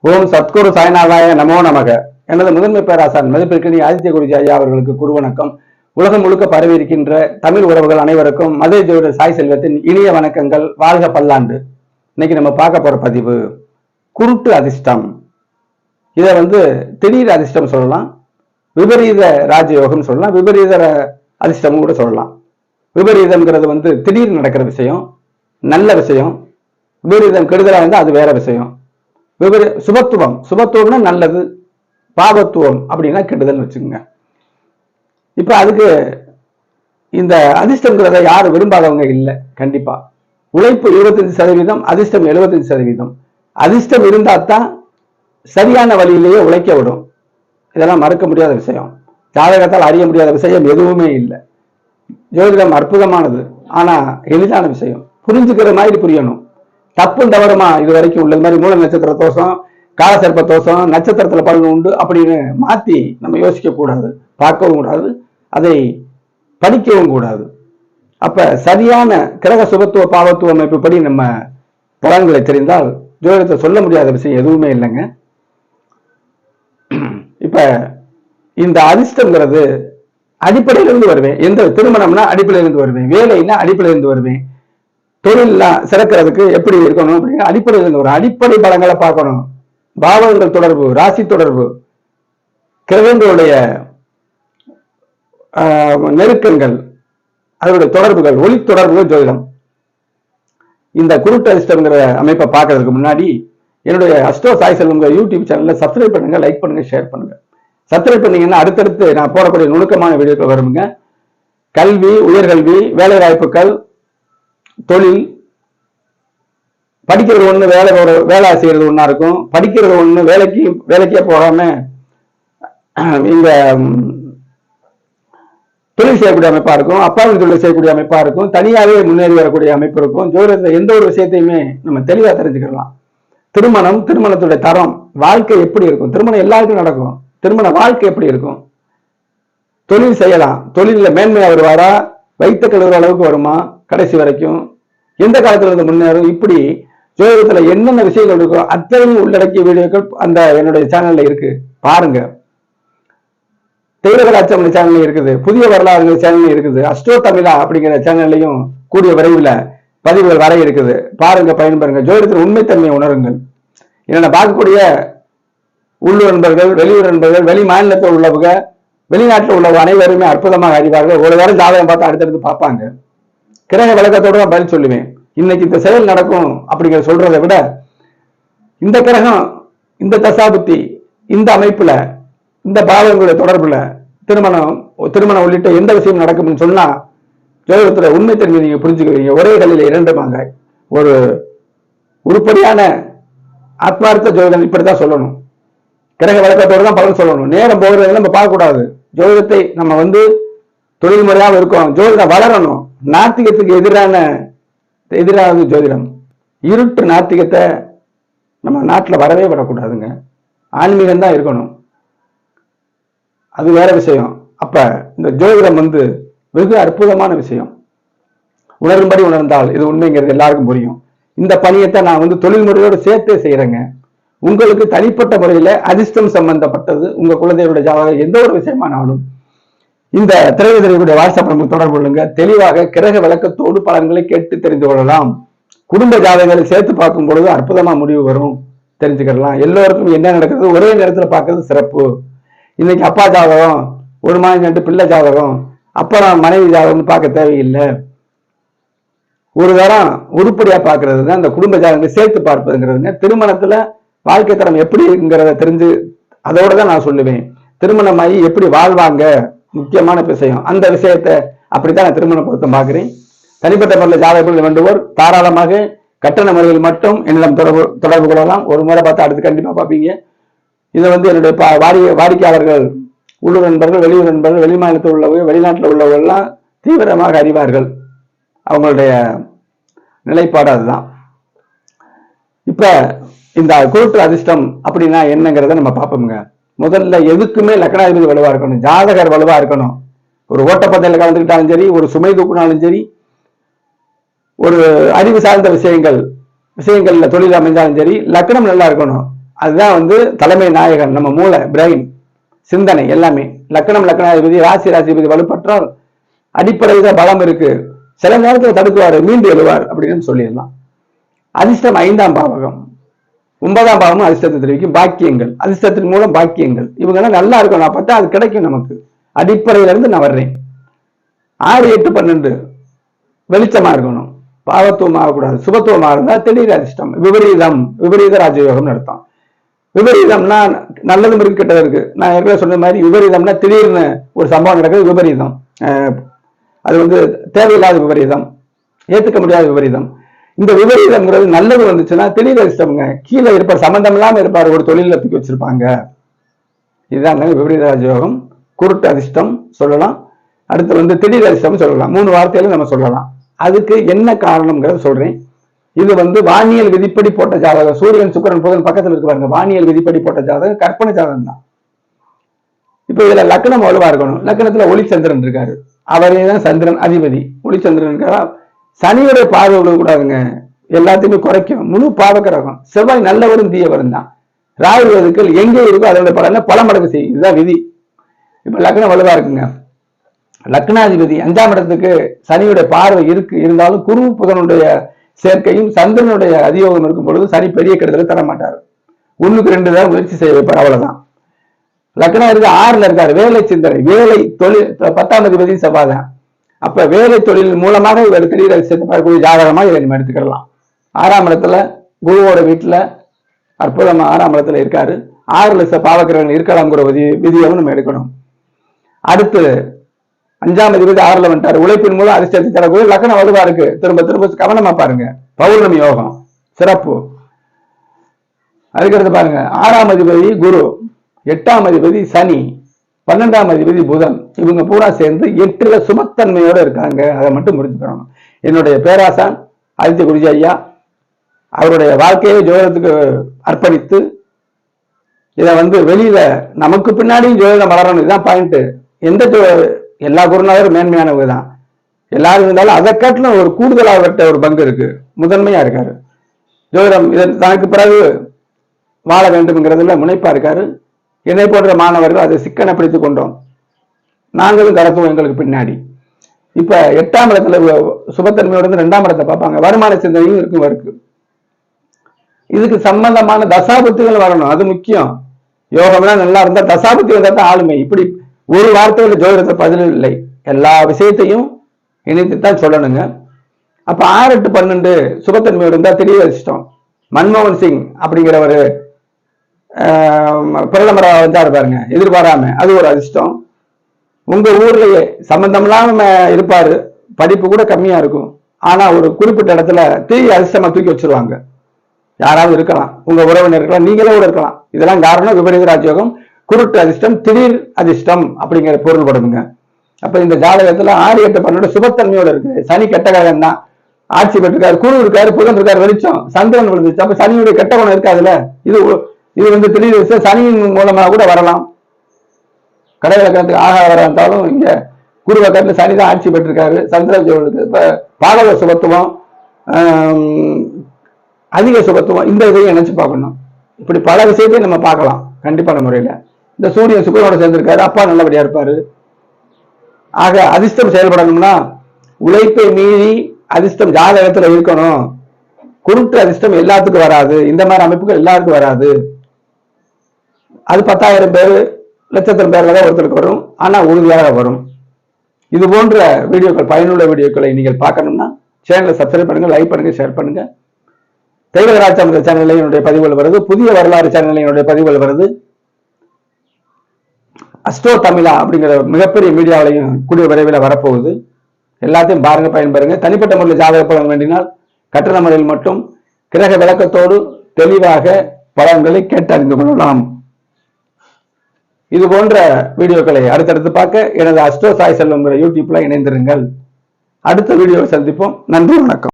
ஓம் சத்குரு சாய்நாதாய நமோ நமக. எனது முதன்மை பேராசான் மதிப்பிற்கினி ஆதித்ய குருஜி ஐயா அவர்களுக்கு குரு வணக்கம் உலகம் முழுக்க பரவி இருக்கின்ற தமிழ் உறவுகள் அனைவருக்கும் மதுரை ஜோதிடர் சாய் செல்வத்தின் இனிய வணக்கங்கள். வாழ்க பல்லாண்டு. இன்னைக்கு நம்ம பார்க்க போற பதிவு குருட்டு அதிர்ஷ்டம். இதை வந்து திடீர் அதிர்ஷ்டம் சொல்லலாம். விபரீத ராஜயோகம் சொல்லலாம். விபரீத அதிர்ஷ்டமும் அதிர்ஷ்டம் கூட சொல்லலாம். விபரீதம்ங்கிறது வந்து திடீர் நடக்கிற விஷயம் நல்ல விஷயம். விபரீதம் கெடுதலாக இருந்தால் அது வேற விஷயம். விபரி சுபத்துவம். சுபத்துவம்னா நல்லது. பாபத்துவம் அப்படின்னா கெடுதல் வச்சுக்கோங்க. இப்ப அதுக்கு இந்த அதிர்ஷ்டங்கிறத யாரும் விரும்பாதவங்க இல்லை. கண்டிப்பா. உழைப்பு இருபத்தஞ்சு சதவீதம் அதிர்ஷ்டம் 75% சதவீதம். அதிர்ஷ்டம் இருந்தா தான் சரியான வழியிலேயே உழைக்க விடும். இதெல்லாம் மறுக்க முடியாத விஷயம். ஜாதகத்தால் அறிய முடியாத விஷயம் எதுவுமே இல்லை. ஜோதிடம் அற்புதமானது. ஆனா எளிதான விஷயம். புரிஞ்சுக்கிற மாதிரி புரியணும். தப்பும் தவறுமா இது வரைக்கும் உள்ளது மாதிரி மூல நட்சத்திர தோஷம் காலசர்ப்ப தோஷம் நட்சத்திரத்துல பலன் உண்டு அப்படின்னு மாத்தி நம்ம யோசிக்க கூடாது பார்க்கவும் கூடாது அதை படிக்கவும் கூடாது. அப்ப சரியான கிரக சுபத்துவ பாவத்துவ அமைப்பு படி நம்ம பலன்களை தெரிந்தால் ஜோதிடத்தை சொல்ல முடியாத விஷயம் எதுவுமே இல்லைங்க. இப்ப இந்த அதிர்ஷ்டங்கிறது அடிப்படையிலிருந்து வருவேன். எந்த திருமணம்னா அடிப்படையிலிருந்து வருவேன். வேலைன்னா அடிப்படையிலிருந்து வருவேன். தொழில்லாம் சிறக்கிறதுக்கு எப்படி இருக்கணும் அப்படிங்கிற அடிப்படை ஒரு அடிப்படை பலங்களை பார்க்கணும். பாவங்கள் தொடர்பு ராசி தொடர்பு கிரகங்களுடைய ஆஹ், நெருக்கங்கள் அதனுடைய தொடர்புகள் ஒளி தொடர்புகள் ஜோதிடம். இந்த குருட்டு அதிர்ஷ்டங்கிற அமைப்பை பார்க்கறதுக்கு முன்னாடி என்னுடைய அஸ்டோ சாய் செல்வங்க யூடியூப் சேனல்ல சப்ஸ்கிரைப் பண்ணுங்க லைக் பண்ணுங்க ஷேர் பண்ணுங்க. சப்ஸ்கிரைப் பண்ணீங்கன்னா அடுத்தடுத்து நான் போடக்கூடிய நுணுக்கமான வீடியோக்கள் வருங்க கல்வி உயர்கல்வி வேலை வாய்ப்புகள் தொழில் படிக்கிறது ஒண்ணு வேலை வேலை செய்யறது ஒண்ணா இருக்கும். படிக்கிறது ஒண்ணு வேலைக்கு வேலைக்கே போகாம இந்த தொழில் செய்யக்கூடிய அமைப்பா இருக்கும். அப்பாவின் தொழில் செய்யக்கூடிய அமைப்பா இருக்கும். தனியாகவே முன்னேறி வரக்கூடிய அமைப்பு இருக்கும். தூரத்தில் எந்த ஒரு விஷயத்தையுமே நம்ம தெளிவா தெரிஞ்சுக்கலாம். திருமணம் திருமணத்துடைய தரம் வாழ்க்கை எப்படி இருக்கும்? திருமணம் எல்லாருக்கும் நடக்கும். திருமண வாழ்க்கை எப்படி இருக்கும்? தொழில் செய்யலாம். தொழிலில் மேன்மையா வருவாரா? வைத்த கழுவுற அளவுக்கு வருமா? கடைசி வரைக்கும். எந்த காலத்துல இருந்து முன்னேறும்? இப்படி ஜோதிடத்துல என்னென்ன விஷயங்கள் இருக்கோ அத்தனையும் உள்ளடக்கிய வீடியோக்கள் அந்த என்னுடைய சேனல்ல இருக்கு. பாருங்க. தெய்வகலாச்சமணி சேனல்ல இருக்குது. புதிய வரலாறு சேனல்ல இருக்குது. அஸ்டோ தமிழா அப்படிங்கிற சேனல்லையும் கூடிய விரைவில் பதிவுகள் வர இருக்குது. பாருங்க பயன்பெறுங்க. ஜோதிடத்தின் உண்மைத்தன்மையை உணருங்கள். என்னென்ன பார்க்கக்கூடிய உள்ளூர் நண்பர்கள் வெளியூர் நண்பர்கள் வெளி மாநிலத்தில் உள்ளவங்க வெளிநாட்டில் உள்ள அனைவருமே அற்புதமாக அறிவார்கள். ஒரு வாரம் ஜாதகம் பார்த்து அடுத்தடுத்து பார்ப்பாங்க. கிரக விளக்கத்தோட தான் பதில் சொல்லுவேன். இன்னைக்கு இந்த செயல் நடக்கும் அப்படிங்கிற சொல்றதை விட இந்த கிரகம் இந்த தசாபுத்தி இந்த அமைப்புல இந்த பாவங்களுடைய தொடர்புல திருமணம் திருமணம் உள்ளிட்ட எந்த விஷயம் நடக்கும்னு சொன்னா ஜோதிடத்துல தெரிஞ்சு நீங்க புரிஞ்சுக்குவீங்க ஒரே கல்லில் இரண்டு ஒரு உருப்படியான ஆத்மார்த்த ஜோதிடம் இப்படித்தான் சொல்லணும். கிரக வழக்கத்தோடு தான் பலன் சொல்லணும். நேரம் போகிறத நம்ம பார்க்கக்கூடாது. ஜோதிடத்தை நம்ம வந்து தொழில் முறையாக இருக்கோம் ஜோதிடம் வளரணும். நாத்திகத்துக்கு எதிரான எதிரானது ஜோதிடம். இருட்டு நாத்திகத்தை நம்ம நாட்டில் வரவே வரக்கூடாதுங்க. ஆன்மீகம் தான் இருக்கணும். அது வேற விஷயம். அப்ப இந்த ஜோதிடம் வந்து வெகு அற்புதமான விஷயம். உணரும்படி உணர்ந்தால் இது உண்மைங்கிறது எல்லாருக்கும் புரியும். இந்த பணியத்தை நான் வந்து தொழில் முறையோடு சேர்த்தே செய்யறேங்க உங்களுக்கு தனிப்பட்ட முறையில அதிர்ஷ்டம் சம்பந்தப்பட்டது உங்க குழந்தைகளுடைய ஜாதகம் எந்த ஒரு விஷயமானாலும் இந்த திரையுதவியுடைய வாட்ஸ்அப் நமக்கு தொடர்பு கொள்ளுங்க. தெளிவாக கிரக விளக்கத்தோடு பலன்களை கேட்டு தெரிந்து கொள்ளலாம். குடும்ப ஜாதகங்களை சேர்த்து பார்க்கும் பொழுது அற்புதமா முடிவு வரும். தெரிஞ்சுக்கலாம் எல்லோருக்கும் என்ன நடக்குது ஒரே நேரத்துல பார்க்கறது சிறப்பு. இன்னைக்கு அப்பா ஜாதகம் ஒரு மாதிரி ரெண்டு பிள்ளை ஜாதகம் அப்புறம் மனைவி ஜாதகம்னு பார்க்க தேவையில்லை. ஒரு தரம் உருப்படியா பார்க்கறதுங்க. தான் குடும்ப ஜாதகங்களை சேர்த்து பார்ப்பதுங்கிறதுங்க. திருமணத்துல வாழ்க்கை தரம் எப்படிங்கிறத தெரிஞ்சு அதோட தான் நான் சொல்லுவேன். திருமணமாகி எப்படி வாழ்வாங்க? முக்கியமான விஷயம். அந்த விஷயத்தை அப்படித்தான் நான் திருமணம் பொருத்தம் பார்க்குறேன். தனிப்பட்ட முறையில் ஜாதகங்கள் வேண்டுவோர் தாராளமாக கட்டண முறையில் மட்டும் என்னிடம் தொடர்பு தொடர்பு கொள்ளலாம். ஒரு முறை பார்த்தா அடுத்து கண்டிப்பாக பார்ப்பீங்க. இதை வந்து என்னுடைய பா- வாடி வாடிக்கையாளர்கள் உள்ளூர் நண்பர்கள் வெளியூர் நண்பர்கள் வெளிமாநிலத்தில் உள்ளவங்க வெளிநாட்டில் உள்ளவர்கள்லாம் தீவிரமாக அறிவார்கள். அவங்களுடைய நிலைப்பாடு அதுதான். இப்போ இந்த குருட்டு அதிர்ஷ்டம் அப்படின்னா என்னங்கிறத நம்ம பார்ப்போம்ங்க. முதல்ல எதுக்குமே லக்னாதிபதி வலுவா இருக்கணும். ஜாதகர் வலுவா இருக்கணும். ஒரு ஓட்டப்பந்தயில் கலந்துக்கிட்டாலும் சரி ஒரு சுமை தூக்குனாலும் சரி ஒரு அறிவு சார்ந்த விஷயங்கள் விஷயங்கள்ல தொழில் அமைஞ்சாலும் சரி லக்னம் நல்லா இருக்கணும். அதுதான் வந்து தலைமை நாயகன் நம்ம மூளை பிரெயின் சிந்தனை எல்லாமே. லக்கணம் லக்கணாதிபதி ராசி ராசிபதி வலுப்பற்றால் அடிப்படையில் பலம் இருக்கு. சில நேரத்தில் தடுக்குவார் மீண்டு எழுவார் அப்படின்னு சொல்லிடலாம். அதிர்ஷ்டம் ஐந்தாம் பாவகம். ஒன்பதாம் பாவமும் அதிர்ஷ்டத்தை தெரிவிக்கும் பாக்கியங்கள். அதிர்ஷ்டத்தின் மூலம் பாக்கியங்கள். இவங்கெல்லாம் நல்லா இருக்கும் நான் பார்த்தா அது கிடைக்கும் நமக்கு. அடிப்படையில இருந்து நான் வர்றேன். ஆறு எட்டு பன்னெண்டு வெளிச்சமா இருக்கணும். பாவத்துவம் ஆகக்கூடாது. சுபத்துவமாக இருந்தால் திடீர் அதிர்ஷ்டம். விபரீதம். விபரீத ராஜயோகம் நடத்தும் விபரீதம்னா நல்லதும் இருக்கு கெட்டதும் இருக்கு. நான் ஏற்கனவே சொன்ன மாதிரி விபரீதம்னா திடீர்னு ஒரு சம்பவம் நடக்குது விபரீதம். அஹ் அது வந்து தேவையில்லாத விபரீதம். ஏத்துக்க முடியாத விபரீதம். இந்த விபரீதம்ங்கிறது நல்லது வந்துச்சுன்னா திடீர் அதிர்ஷ்டம்ங்க கீழே இருப்பார் சம்பந்தம் இல்லாம இருப்பார் ஒரு தொழில தூக்கி வச்சிருப்பாங்க. இதுதாங்க விபரீத ராஜயோகம். குருட்டு அதிர்ஷ்டம் சொல்லலாம். அடுத்து வந்து திடீர் அதிர்ஷ்டம் சொல்லலாம். மூணு வார்த்தையில நம்ம சொல்லலாம். அதுக்கு என்ன காரணம்ங்கிறத சொல்றேன். இது வந்து வானியல் விதிப்படி போட்ட ஜாதகம். சூரியன் சுக்கிரன் புதன் பக்கத்துல இருக்கு பாருங்க. வானியல் விதிப்படி போட்ட ஜாதகம் கற்பனை ஜாதகம் தான். இப்ப இதுல லக்னம் வலுவா இருக்கணும். லக்னத்துல ஒளிச்சந்திரன் இருக்காரு. அவரே தான் சந்திரன் அதிபதி. ஒளிச்சந்திரன் இருக்காரா? சனியுடைய பார்வை விடக்கூடாதுங்க எல்லாத்தையுமே குறைக்கும். முழு பாவக்கிரகம் செவ்வாய் நல்லவரும் தீயவரும் தான். ராகு வதுக்கள் எங்கே இருக்கோ அதோட பலனை பல மடங்கு செய்யும். இதுதான் விதி. இப்ப லக்னம் வலுவா இருக்குங்க. லக்னாதிபதி அஞ்சாம் இடத்துக்கு சனியுடைய பார்வை இருக்கு. இருந்தாலும் குரு புதனுடைய சேர்க்கையும் சந்திரனுடைய அதியோகம் இருக்கும் பொழுது சனி பெரிய கெடுதலை தர மாட்டார். ஒண்ணுக்கு ரெண்டு தான் முயற்சி செய்ய வைப்பார் அவ்வளவுதான். லக்னா இருக்கு ஆறுல இருக்காரு. வேலை சிந்தனை வேலை தொழில் பத்தாம் அதிபதி செவ்வாதான் அப்ப வேலை தொழில் மூலமாக இவர் திடீர் சித்தப்படக்கூடிய ஜாதகமா இதை நம்ம எடுத்துக்கிடலாம் ஆறாம் இடத்துல குருவோட வீட்டுல அற்புதமா ஆறாம் இடத்துல இருக்காரு. ஆறு லட்சம் பாவக்கிரகங்கள் இருக்கலாம்ங்கிற விதி விதியவும் நம்ம எடுக்கணும். அடுத்து அஞ்சாம் அதிபதி ஆறுல வந்துட்டாரு. உழைப்பின் மூலம் அதிர்ஷ்டத்தை தரக்கூடிய லக்கண வலுவா இருக்கு. திரும்ப திரும்ப கவனமா பாருங்க. பௌர்ணமி யோகம் சிறப்பு. அதுக்கடுத்து பாருங்க. ஆறாம் அதிபதி குரு எட்டாம் அதிபதி சனி. பன்னெண்டாம் அதிபதி புதன் இவங்க பூரா சேர்ந்து எட்டுல சுமத்தன்மையோட இருக்காங்க. அதை மட்டும் புரிஞ்சுக்கிறோம் என்னுடைய பேராசான் ஆதித்ய குருஜி ஐயா அவருடைய வாழ்க்கையை ஜோதிடத்துக்கு அர்ப்பணித்து இதை வந்து வெளியில நமக்கு பின்னாடியும் ஜோதிடம் வளரணும். இதுதான் பாயிண்ட் எந்த எல்லா குருநாதரும் மேன்மையானவங்க தான் எல்லாரும் இருந்தாலும் அதை காட்டிலும் ஒரு கூடுதலாகட்ட ஒரு பங்கு இருக்கு. முதன்மையா இருக்காரு. ஜோதிடம் இதன் தனக்கு பிறகு வாழ வேண்டும்ங்கிறதுல முனைப்பா இருக்காரு. என்னை போன்ற மாணவர்கள் அதை சிக்கனை பிடித்துக் கொண்டோம். நாங்களும் கடத்துவோம் எங்களுக்கு பின்னாடி. இப்ப எட்டாம் இடத்துல சுபத்தன்மையோட இருந்து ரெண்டாம் இடத்தை பார்ப்பாங்க. வருமான சிந்தனையும் இருக்கும் இருக்கு இதுக்கு சம்பந்தமான தசாபத்துகள் வரணும். அது முக்கியம். யோகம்னா நல்லா இருந்தா தசாபத்தி வந்தா தான் ஆளுமை. இப்படி ஒரு வார்த்தையில ஜோதிடத்தை பதில் இல்லை. எல்லா விஷயத்தையும் இணைத்துத்தான் சொல்லணுங்க. அப்ப ஆறு எட்டு பன்னெண்டு சுபத்தன்மையோடு இருந்தா தெரிய வச்சிட்டோம். மன்மோகன் சிங் அப்படிங்கிறவர் பிரதமராக வந்தார் பாருங்க எதிர்பாராம. அது ஒரு அதிர்ஷ்டம். உங்க ஊர்லயே சம்பந்தம் இல்லாம இருப்பாரு படிப்பு கூட கம்மியா இருக்கும். ஆனா ஒரு குறிப்பிட்ட இடத்துல தீய அதிர்ஷ்டமா தூக்கி வச்சிருவாங்க. யாராவது இருக்கலாம். உங்க உறவினர் இருக்கலாம் நீங்களே கூட இருக்கலாம். இதெல்லாம் காரணம் விபரீத ராஜயோகம் குருட்டு அதிர்ஷ்டம் திடீர் அதிர்ஷ்டம் அப்படிங்கிற பொருள் படுங்க அப்ப இந்த ஜாதகத்துல ஆறு எட்டு பன்னெண்டு சுபத்தன்மையோட இருக்கு. சனி கெட்ட கழகம் தான். ஆட்சி பெற்றிருக்காரு குரு இருக்காரு புதன் இருக்காரு வெளிச்சம் சந்திரன் விழுந்துச்சு அப்ப சனியுடைய கெட்ட குணம் இருக்காதுல்ல? இது இது வந்து திடீர் விஷயம் சனியின் மூலமாக கூட வரலாம். கடை இலக்கணத்துக்கு ஆக வர இருந்தாலும் இங்க குரு பக்கத்துல சனி தான் ஆட்சி பெற்றிருக்காரு. சந்திரஜோனுக்கு இப்போ பாகவ சுபத்துவம் அதிக சுபத்துவம் இந்த இதையும் நினைச்சு பார்க்கணும். இப்படி பல விஷயத்தையும் நம்ம பார்க்கலாம் கண்டிப்பான முறையில். இந்த சூரியன் சுக்கரனோட சேர்ந்திருக்காரு அப்பா நல்லபடியாக இருப்பார். ஆக அதிர்ஷ்டம் செயல்படணும்னா உழைப்பை மீறி அதிர்ஷ்டம் ஜாதகத்தில் இருக்கணும். குருட்டு அதிர்ஷ்டம் எல்லாத்துக்கும் வராது. இந்த மாதிரி அமைப்புகள் எல்லாருக்கும் வராது. அது பத்தாயிரம் பேர் லட்சத்திரம் பேர்ல தான் ஒருத்தருக்கு வரும். ஆனா உறுதியாக வரும். இது போன்ற வீடியோக்கள் பயனுள்ள வீடியோக்களை நீங்கள் பார்க்கணும்னா சேனலை சப்ஸ்கிரைப் பண்ணுங்க லைக் பண்ணுங்க ஷேர் பண்ணுங்க. தெய்வராஜாமத சேனலில் என்னுடைய பதிவுகள் வருது. புதிய வரலாறு சேனலில் என்னுடைய பதிவுகள் வருது. அஸ்டோ தமிழா அப்படிங்கிற மிகப்பெரிய மீடியாவிலையும் கூடிய விரைவில் வரப்போகுது. எல்லாத்தையும் பாருங்க பயன்பெறுங்க தனிப்பட்ட முறையில் ஜாதக பலன் வேண்டினால் கட்டண முறையில் மட்டும் கிரக விளக்கத்தோடு தெளிவாக பலன்களை கேட்டறிந்து கொள்ளலாம். இது போன்ற வீடியோக்களை அடுத்தடுத்து பார்க்க எனது அஸ்ட்ரோ சாய் செல்வங்கிற யூடியூப்ல இணைந்திருங்கள். அடுத்த வீடியோவை சந்திப்போம். நன்றி வணக்கம்.